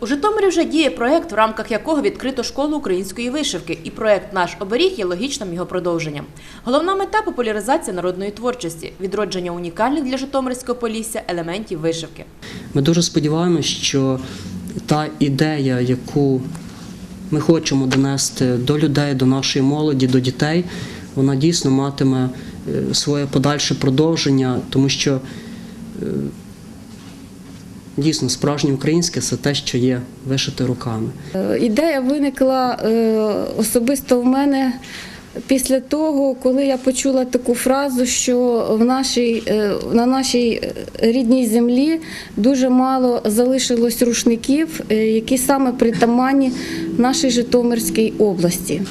У Житомирі вже діє проект, в рамках якого відкрито школу української вишивки, і проект Наш оберіг є логічним його продовженням. Головна мета популяризація народної творчості, відродження унікальних для Житомирського полісся елементів вишивки. Ми дуже сподіваємося, що та ідея, яку ми хочемо донести до людей, до нашої молоді, до дітей, вона дійсно матиме е, своє подальше продовження, тому що е, дійсно справжнє українське це те, що є вишите руками. Е, Ідея виникла е, особисто в мене після того, коли я почула таку фразу, що в нашій, е, на нашій рідній землі дуже мало залишилось рушників, які саме притаманні нашій Житомирській області.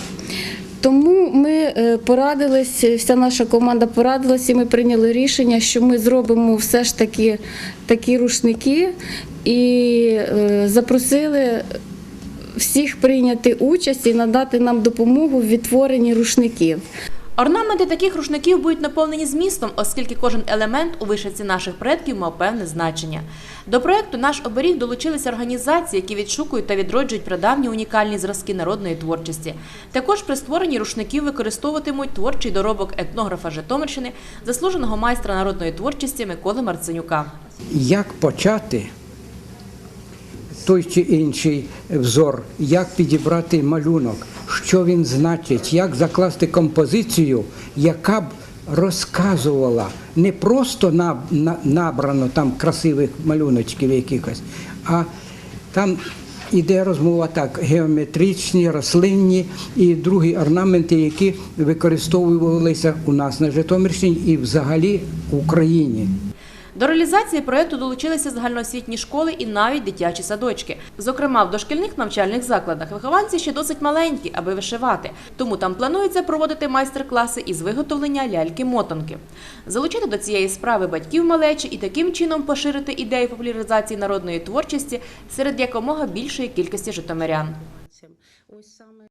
Тому ми е, порадились, вся наша команда порадилась, і ми прийняли рішення, що ми зробимо все ж таки такі рушники і е, запросили всіх прийняти участь і надати нам допомогу в відтворенні рушників. Орнаменти таких рушників будуть наповнені змістом, оскільки кожен елемент у вишивці наших предків мав певне значення. До проекту наш оберіг долучилися організації, які відшукують та відроджують прадавні унікальні зразки народної творчості. Також при створенні рушників використовуватимуть творчий доробок етнографа Житомирщини, заслуженого майстра народної творчості Миколи Марценюка. як почати той чи інший взор, як підібрати малюнок, що він значить, як закласти композицію, яка б розказувала не просто на, на, набрано там красивих малюночків якихось, а там іде розмова так: геометричні, рослинні і другі орнаменти, які використовувалися у нас на Житомирщині і взагалі в Україні. До реалізації проекту долучилися загальноосвітні школи і навіть дитячі садочки. Зокрема, в дошкільних навчальних закладах вихованці ще досить маленькі, аби вишивати. Тому там планується проводити майстер-класи із виготовлення ляльки-мотанки. Залучити до цієї справи батьків малечі і таким чином поширити ідею популяризації народної творчості серед якомога більшої кількості житомирян.